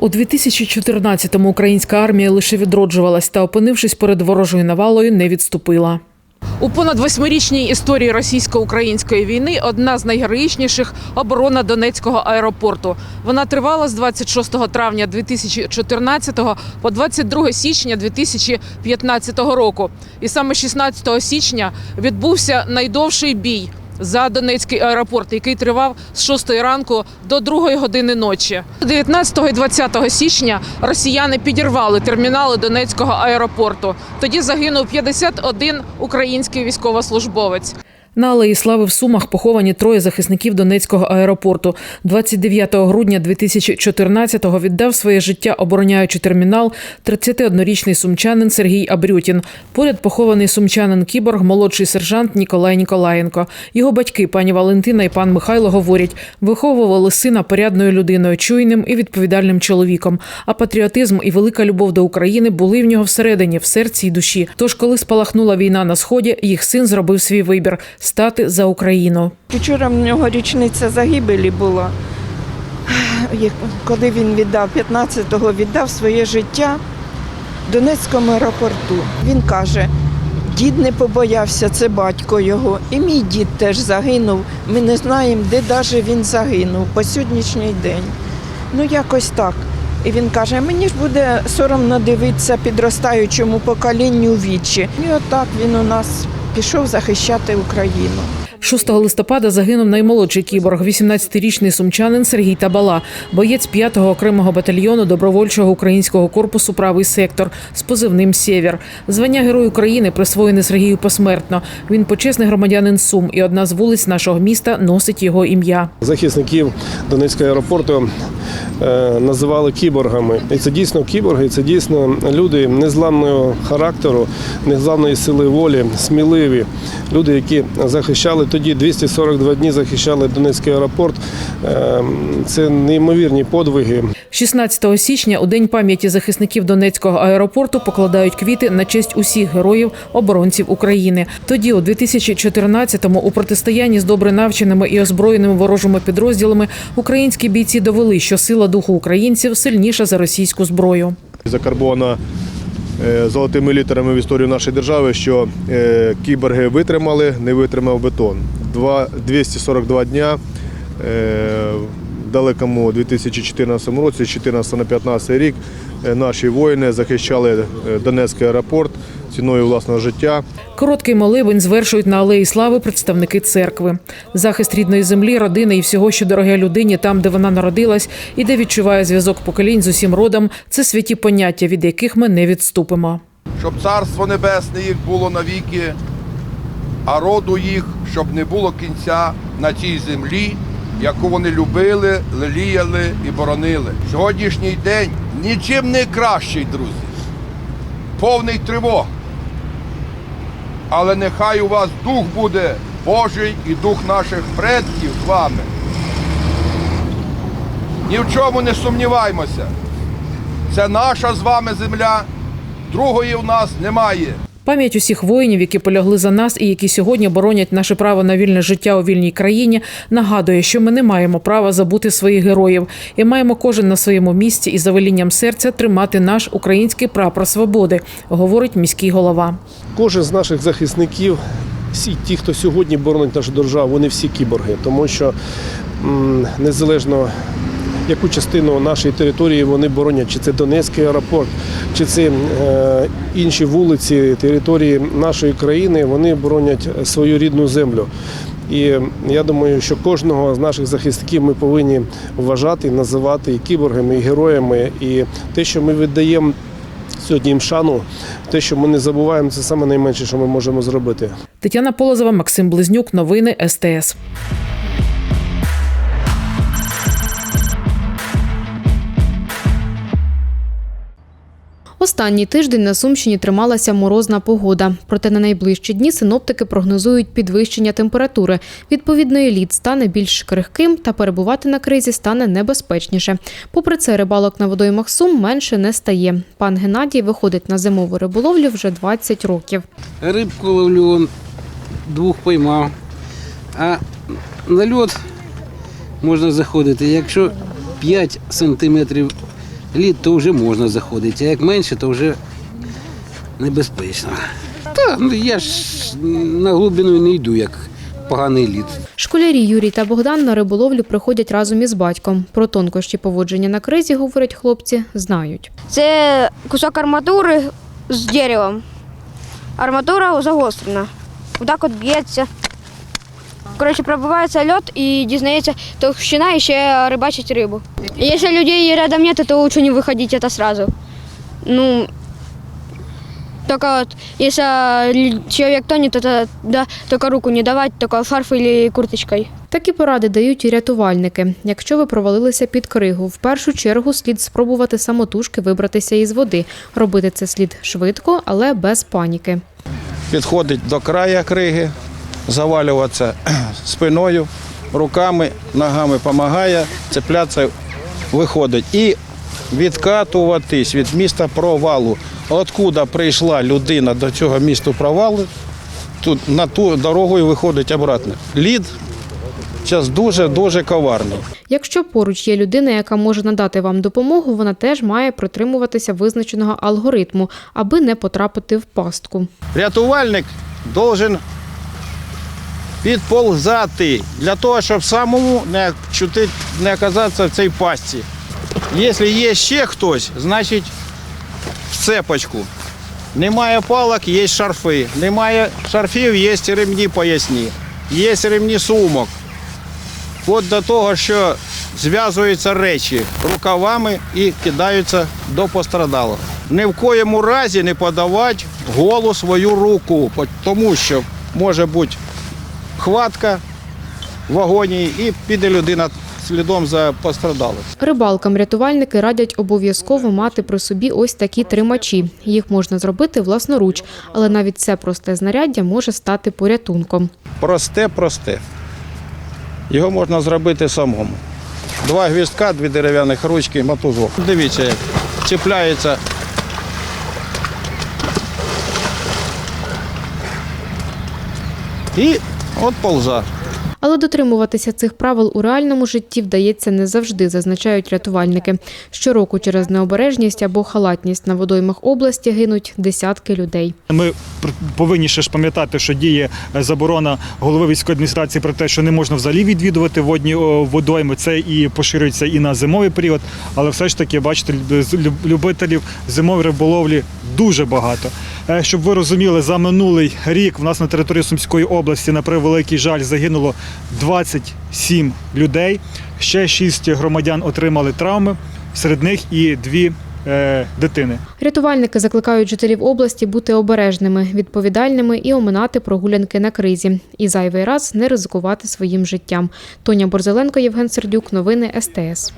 У 2014-му українська армія лише відроджувалась та, опинившись перед ворожою навалою, не відступила. У понад восьмирічній історії російсько-української війни одна з найгероїчніших оборона Донецького аеропорту. Вона тривала з 26 травня 2014 по 22 січня 2015 року. І саме 16 січня відбувся найдовший бій за Донецький аеропорт, який тривав з 6 ранку до 2 години ночі. 19 і 20 січня росіяни підірвали термінали Донецького аеропорту. Тоді загинув 51 український військовослужбовець. На Алеї Слави в Сумах поховані троє захисників Донецького аеропорту. 29 грудня 2014-го віддав своє життя, обороняючи термінал, 31-річний сумчанин Сергій Абрютін. Поряд похований сумчанин кіборг, молодший сержант Ніколай Ніколаєнко. Його батьки, пані Валентина і пан Михайло, говорять, виховували сина порядною людиною, чуйним і відповідальним чоловіком. А патріотизм і велика любов до України були в нього всередині, в серці й душі. Тож, коли спалахнула війна на сході, їх син зробив свій вибір стати за Україну. Вчора в нього річниця загибелі була. Коли він віддав 15-го, віддав своє життя Донецькому аеропорту. Він каже, дід не побоявся, це батько його. І мій дід теж загинув. Ми не знаємо, де навіть він загинув по сьогоднішній день. Ну, якось так. І він каже, мені ж буде соромно дивитися підростаючому поколінню в вічі. І отак він у нас пішов захищати Україну. 6 листопада загинув наймолодший кіборг, 18-річний сумчанин Сергій Табала, боєць 5-го окремого батальйону добровольчого українського корпусу Правий сектор з позивним Сєвєр. Звання Герой України присвоєне Сергію посмертно. Він почесний громадянин Сум, і одна з вулиць нашого міста носить його ім'я. Захисників Донецького аеропорту е, називали кіборгами. І це дійсно кіборги, це дійсно люди незламного характеру, незламної сили волі, сміливі. Люди, які захищали тоді 242 дні захищали Донецький аеропорт. Е, Це неймовірні подвиги. 16 січня, у день пам'яті захисників Донецького аеропорту, покладають квіти на честь усіх героїв оборонців України. Тоді, у 2014-му, у протистоянні з добре навченими і озброєними ворожими підрозділами, українські бійці довели, що сила духу українців сильніша за російську зброю. закарбована золотими літерами в історію нашої держави, що кіберги витримали, не витримав бетон. Два- 242 дня е, далекому 2014 році, з 14 на 15 рік, е, наші воїни захищали е, Донецький аеропорт ціною власного життя. Короткий молебень звершують на алеї слави представники церкви. Захист рідної землі, родини і всього, що дороге людині, там, де вона народилась, і де відчуває зв'язок поколінь з усім родом, це святі поняття, від яких ми не відступимо. щоб царство небесне їх було навіки, а роду їх, щоб не було кінця на цій землі, яку вони любили, леліяли і боронили. Сьогоднішній день нічим не кращий, друзі. Повний тривог. Але нехай у вас дух буде Божий і дух наших предків з вами. Ні в чому не сумніваймося. Це наша з вами земля, другої в нас немає. Пам'ять усіх воїнів, які полягли за нас і які сьогодні боронять наше право на вільне життя у вільній країні, нагадує, що ми не маємо права забути своїх героїв і маємо кожен на своєму місці і за велінням серця тримати наш український прапор свободи, говорить міський голова. Кожен з наших захисників, всі ті, хто сьогодні боронить нашу державу, вони всі кіборги, тому що м, незалежно яку частину нашої території вони боронять, чи це Донецький аеропорт, чи це е, інші вулиці території нашої країни, вони боронять свою рідну землю. І я думаю, що кожного з наших захисників ми повинні вважати, називати і кіборгами, і героями. І те, що ми віддаємо сьогодні їм шану, те, що ми не забуваємо, це саме найменше, що ми можемо зробити. Тетяна Полозова, Максим Близнюк. Новини СТС. Останній тиждень на Сумщині трималася морозна погода. Проте на найближчі дні синоптики прогнозують підвищення температури. Відповідно, лід стане більш крихким та перебувати на кризі стане небезпечніше. Попри це, рибалок на водоймах Сум менше не стає. Пан Геннадій виходить на зимову риболовлю вже 20 років. Рибку ловлю, двох поймав. А на льот можна заходити. Якщо 5 сантиметрів лід, то вже можна заходити. А як менше, то вже небезпечно. Та ну я ж на глибину не йду, як поганий лід. Школярі Юрій та Богдан на риболовлю приходять разом із батьком. Про тонкощі поводження на кризі, говорять хлопці, знають. Це кусок арматури з деревом. Арматура загострена. Отак от б'ється. Коротше, пробивається льот і дізнається товщина і ще рибачить рибу. І Якщо людей рядом нет, то лучше не виходити це сразу. Ну, только вот, если человек тонет, то, то да, только руку не давать, только шарф или курточкой. Такі поради дають і рятувальники. Якщо ви провалилися під кригу, в першу чергу слід спробувати самотужки вибратися із води. Робити це слід швидко, але без паніки. підходить до края криги, завалюватися спиною, руками, ногами допомагає, цеплятися, виходить. І відкатуватись від міста провалу. Откуда прийшла людина до цього міста провалу, тут на ту дорогу і виходить обратно. Лід зараз дуже-дуже коварний. Якщо поруч є людина, яка може надати вам допомогу, вона теж має притримуватися визначеного алгоритму, аби не потрапити в пастку. Рятувальник должен підползати для того, щоб самому не, чути, не оказатися в цій пастці. Якщо є ще хтось, значить в цепочку. Немає палок, є шарфи. Немає шарфів, є ремні поясні. Є ремні сумок. От до того, що зв'язуються речі рукавами і кидаються до пострадалого. Ні в коєму разі не подавати голу свою руку, тому що може бути хватка в агонії і піде людина слідом за пострадалим. Рибалкам рятувальники радять обов'язково мати при собі ось такі тримачі. Їх можна зробити власноруч, але навіть це просте знаряддя може стати порятунком. Просте, просте. Його можна зробити самому. Два гвіздка, дві дерев'яних ручки, мотузок. Дивіться, як чіпляється. І от полза. Але дотримуватися цих правил у реальному житті вдається не завжди, зазначають рятувальники. Щороку через необережність або халатність на водоймах області гинуть десятки людей. Ми повинні ще ж пам'ятати, що діє е, заборона голови військової адміністрації про те, що не можна взагалі відвідувати водні водойми. Це і поширюється і на зимовий період. Але все ж таки, бачите, любителів зимової риболовлі дуже багато. Е, Щоб ви розуміли, за минулий рік в нас на території Сумської області на превеликий жаль загинуло 27 людей. Ще 6 громадян отримали травми, серед них і дві е, дитини. Рятувальники закликають жителів області бути обережними, відповідальними і оминати прогулянки на кризі. І зайвий раз не ризикувати своїм життям. Тоня Борзеленко, Євген Сердюк, новини СТС.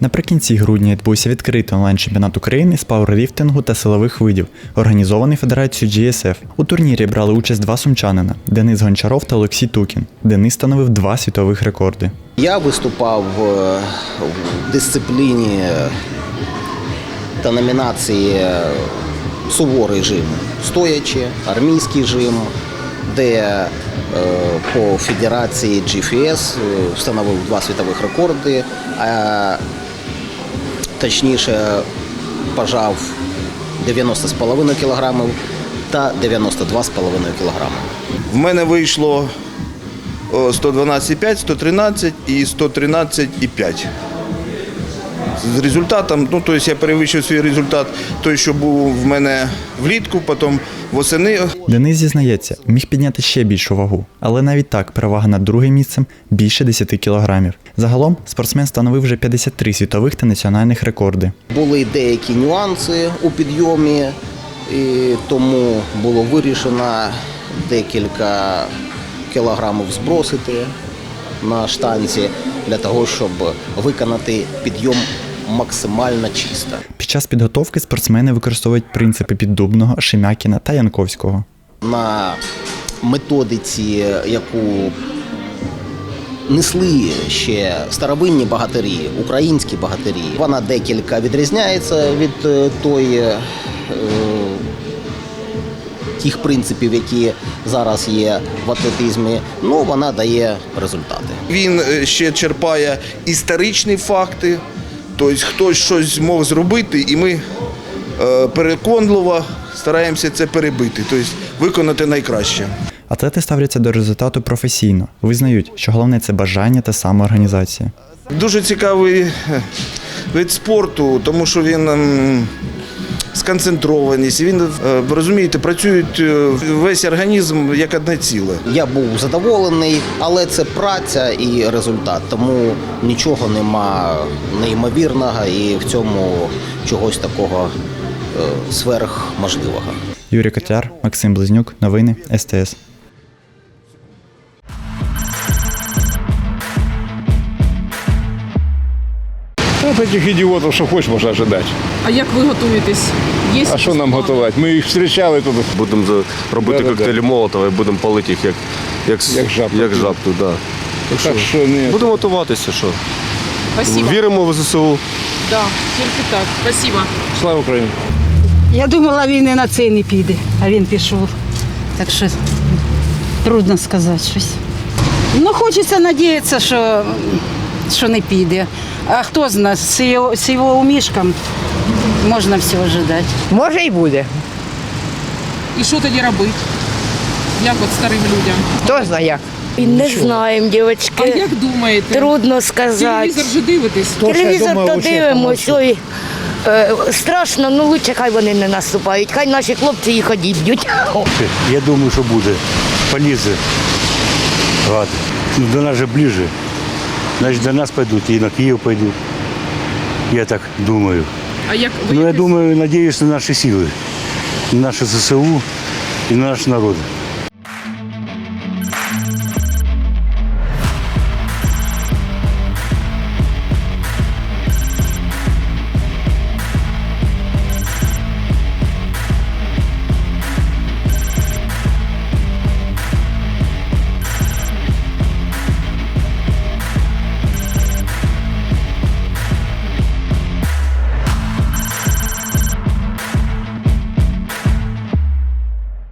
Наприкінці грудня відбувся відкритий онлайн-чемпіонат України з пауерліфтингу та силових видів, організований Федерацією GSF. У турнірі брали участь два сумчанина Денис Гончаров та Олексій Тукін. Денис становив два світових рекорди. Я виступав е, в дисципліні та номінації е, суворий жим, стоячи, армійський жим, де е, по федерації GFS е, встановив два світових рекорди, точніше пожав 90,5 кг та 92,5 кг. В мене вийшло 112,5, 113 і 113,5. З результатом, ну тобто я перевищив свій результат, той, що був в мене влітку, потім восени. Денис зізнається, міг підняти ще більшу вагу, але навіть так перевага над другим місцем більше 10 кілограмів. Загалом спортсмен становив вже 53 світових та національних рекорди. Були деякі нюанси у підйомі, і тому було вирішено декілька кілограмів збросити на штанці для того, щоб виконати підйом максимально чисто. Під час підготовки спортсмени використовують принципи Піддубного, Шемякіна та Янковського. на методиці, яку несли ще старовинні богатирі, українські богатирі. Вона декілька відрізняється від е, тої. е, Тих принципів, які зараз є в атлетизмі, ну вона дає результати. Він е, ще черпає історичні факти, тобто хтось щось змог зробити, і ми е, переконливо стараємося це перебити, тобто виконати найкраще. Атлети ставляться до результату професійно, визнають, що головне це бажання та самоорганізація. Дуже цікавий е, вид спорту, тому що він ем, сконцентрованість. Він, е, розумієте, працюють е, весь організм як одне ціле. Я був задоволений, але це праця і результат. Тому нічого нема неймовірного і в цьому чогось такого е, сверхможливого. Юрій Котяр, Максим Близнюк, новини СТС. От таких ідіотів, що хоч можна ожидати. А як ви готуєтесь? Є А що нам готувати? Ми їх зустрічали тут. Будемо за- робити Да-да-да. коктейлі Молотова і будемо палити їх як, як, с- Як жаб. як жаб тут, да. Так що ні. Будемо готуватися, що. Спасибо. Віримо в ЗСУ. Да, тільки так. Спасибо. Слава Україні! Я думала, він і на це не піде, а він пішов. Так що трудно сказати щось. Ну, хочеться надіятися, що, що не піде. А хто з нас з його, з його умішком можна все ожидати. Може і буде. І що тоді робити? Як от старим людям? Хто знає як. Не знаємо, дівчатки. А як думаєте? Трудно сказати. Телевізор же дивитесь? Телевізор то дивимося. Ой, е, страшно, ну лучше хай вони не наступають. Хай наші хлопці їх одіб'ють. Я думаю, що буде. Полізе. Гад. До нас же ближе. Значить, до нас пойдуть і на Київ пойдуть. Я так думаю. А як ви Ну, я якось- думаю, надіюсь на наші сили, на наше ЗСУ і на наш народ.